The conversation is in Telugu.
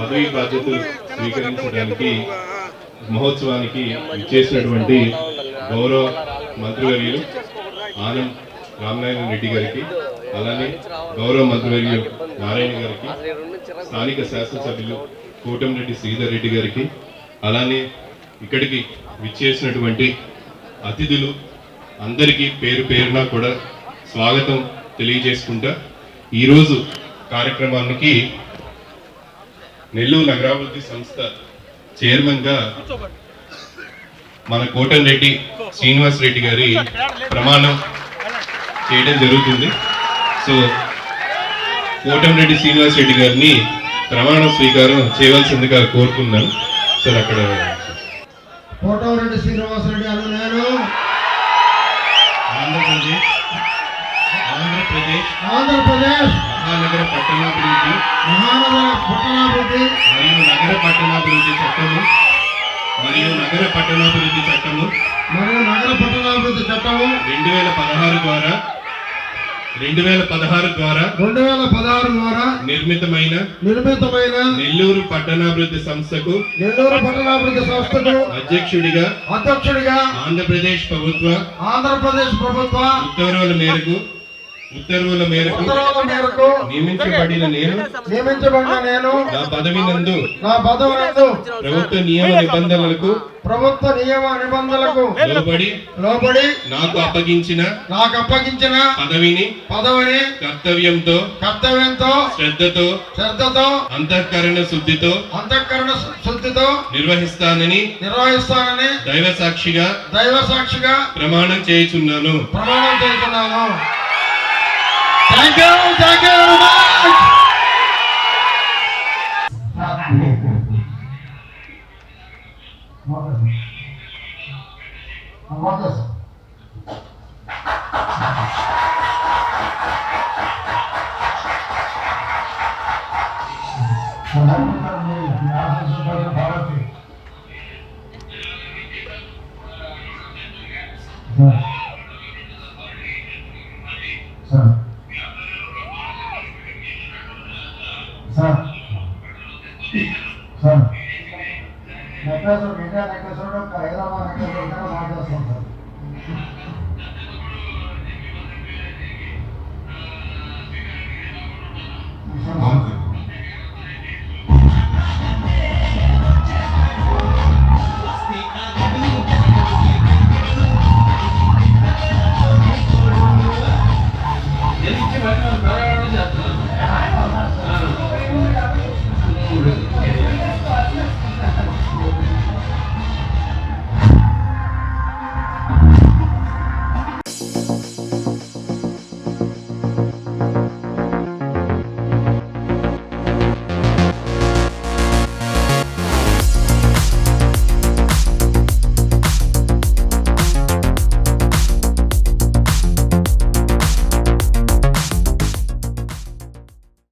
పదవీ బాధ్యతలు స్వీకరించడానికి మహోత్సవానికి ఇచ్చేసినటువంటి గౌరవ మంత్రివర్యులు ఆనంద్ రామనారాయణ రెడ్డి గారికి అలానే గౌరవ మంత్రివర్యులు నారాయణ గారికి స్థానిక శాసనసభ్యులు కోటంరెడ్డి శ్రీధర్ రెడ్డి గారికి అలానే ఇక్కడికి విచ్చేసినటువంటి అతిథులు అందరికీ పేరు పేరున కూడా స్వాగతం తెలియజేసుకుంటా ఈరోజు కార్యక్రమానికి నెల్లూరు నగరాభివృద్ధి సంస్థ చైర్మన్గా మన కోటంరెడ్డి శ్రీనివాస్ రెడ్డి గారి ప్రమాణం చేయడం జరుగుతుంది. సో కోటంరెడ్డి శ్రీనివాస్ రెడ్డి గారిని ప్రమాణ స్వీకారం చేయవలసిందిగా కోరుతున్నాను సార్ అక్కడ అను నేను ఆంధ్రప్రదేశ్ ఆంధ్రప్రదేశ్. ఆంధ్రప్రదేశ్. మహానగర పట్టణాభివృద్ధి. మహానగర పట్టణాభివృద్ధి. మరియు నగర పట్టణాభివృద్ధి చట్టము. మరియు నగర పట్టణాభివృద్ధి చట్టము. మరియు నగర పట్టణాభివృద్ధి చట్టము. రెండు వేల పదహారు ద్వారా రెండు వేల పదహారు ద్వారా రెండు వేల పదహారు ద్వారా నిర్మితమైన నిర్మితమైన నెల్లూరు పట్టణాభివృద్ధి సంస్థకు నెల్లూరు పట్టణాభివృద్ధి సంస్థకు అధ్యక్షుడిగా అధ్యక్షుడిగా ఆంధ్రప్రదేశ్ ప్రభుత్వ ఆంధ్రప్రదేశ్ ప్రభుత్వ ఉత్తర్వుల మేరకు ఉత్తర్వుల మేరకు నియమించబడిన నేను నియమించబడిన నేను నా పదవి నందు నా పదవులందు ప్రభుత్వ నియమ నిబంధనలకు ప్రభుత్వ నియమ నిబంధనలకు లోబడి లోబడి నాకు అప్పగించిన నాకు అప్పగించిన పదవిని పదవిని కర్తవ్యంతో కర్తవ్యంతో శ్రద్ధతో శ్రద్ధతో అంతఃకరణ శుద్ధితో అంతఃకరణ శుద్ధితో నిర్వహిస్తానని నిర్వహిస్తానని దైవ సాక్షిగా దైవ సాక్షిగా ప్రమాణం చేయుచున్నాను. ప్రమాణం చేస్తున్నాను Danke, danke, Mark! Mach das. Thank you. Sir necklace నిజా నెక్లెస్లో హైదరాబాద్ నెక్లెస్ ఉంటారో మార్చేస్తాం సార్